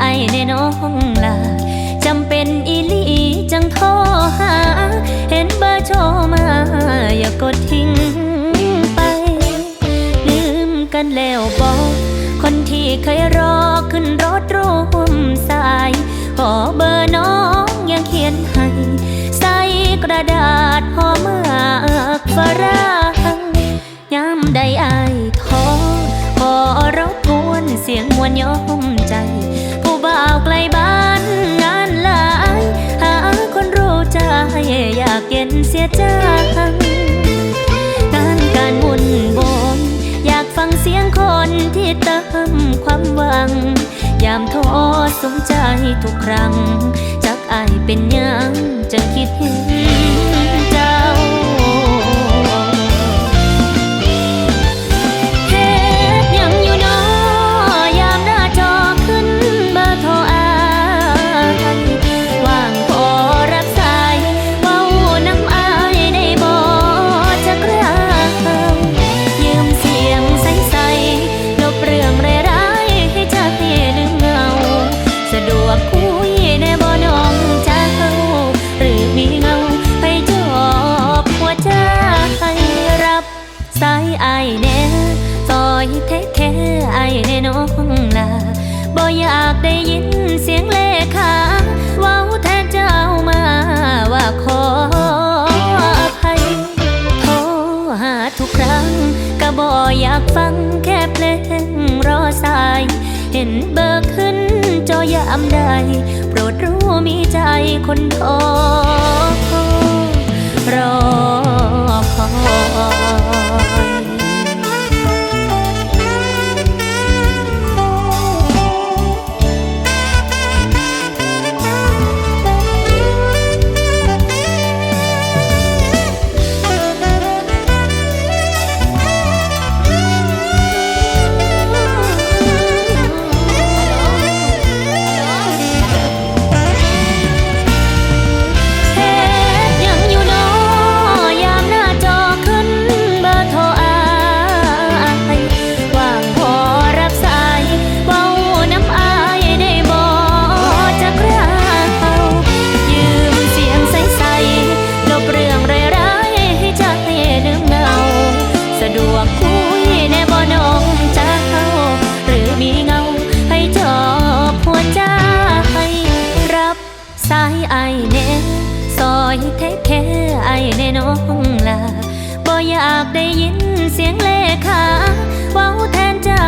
ไอในน้องลาจำเป็นอีลีจังโทรหา เห็นเบอร์โชมา อย่ากดทิ้งไป ลืมกันแล้วบอกคนที่เคยรอขึ้นรถร่วมสาย ขอเบอร์น้องยังเขียนให้ ใส่กระดาษหอมื่อฝรั่งย้ำใดอายท้อขอรบกวนเสียงมวนย้อมใจ อยากเย็นเสียจังการการวุ่นวอนอยากฟังเสียงคนที่เติมความหวัง ยามท้อสมใจทุกครั้งจากอายเป็นยังจะคิดเห็น สะดวกคุยในบ่น้องเจ้าหรือมีเงาไปจบหัวใจรับสายไอายแน่ซอยเทคแค่ไอายแน่น้องลาบ่อยากได้ยินเสียงเลขาเว้าแทนเจ้ามาว่าขออภัยโทรหาทุกครั้ง ก็บ่อยากฟังแค่เพลงรอสาย เห็นเบอร์ขึ้นามใด โปรดรู้มีใจคนโทร ซอยแท้แค่ไอ้ในน้องลาบ่อยากได้ยินเสียงเลขาเว้าแทนเจ้า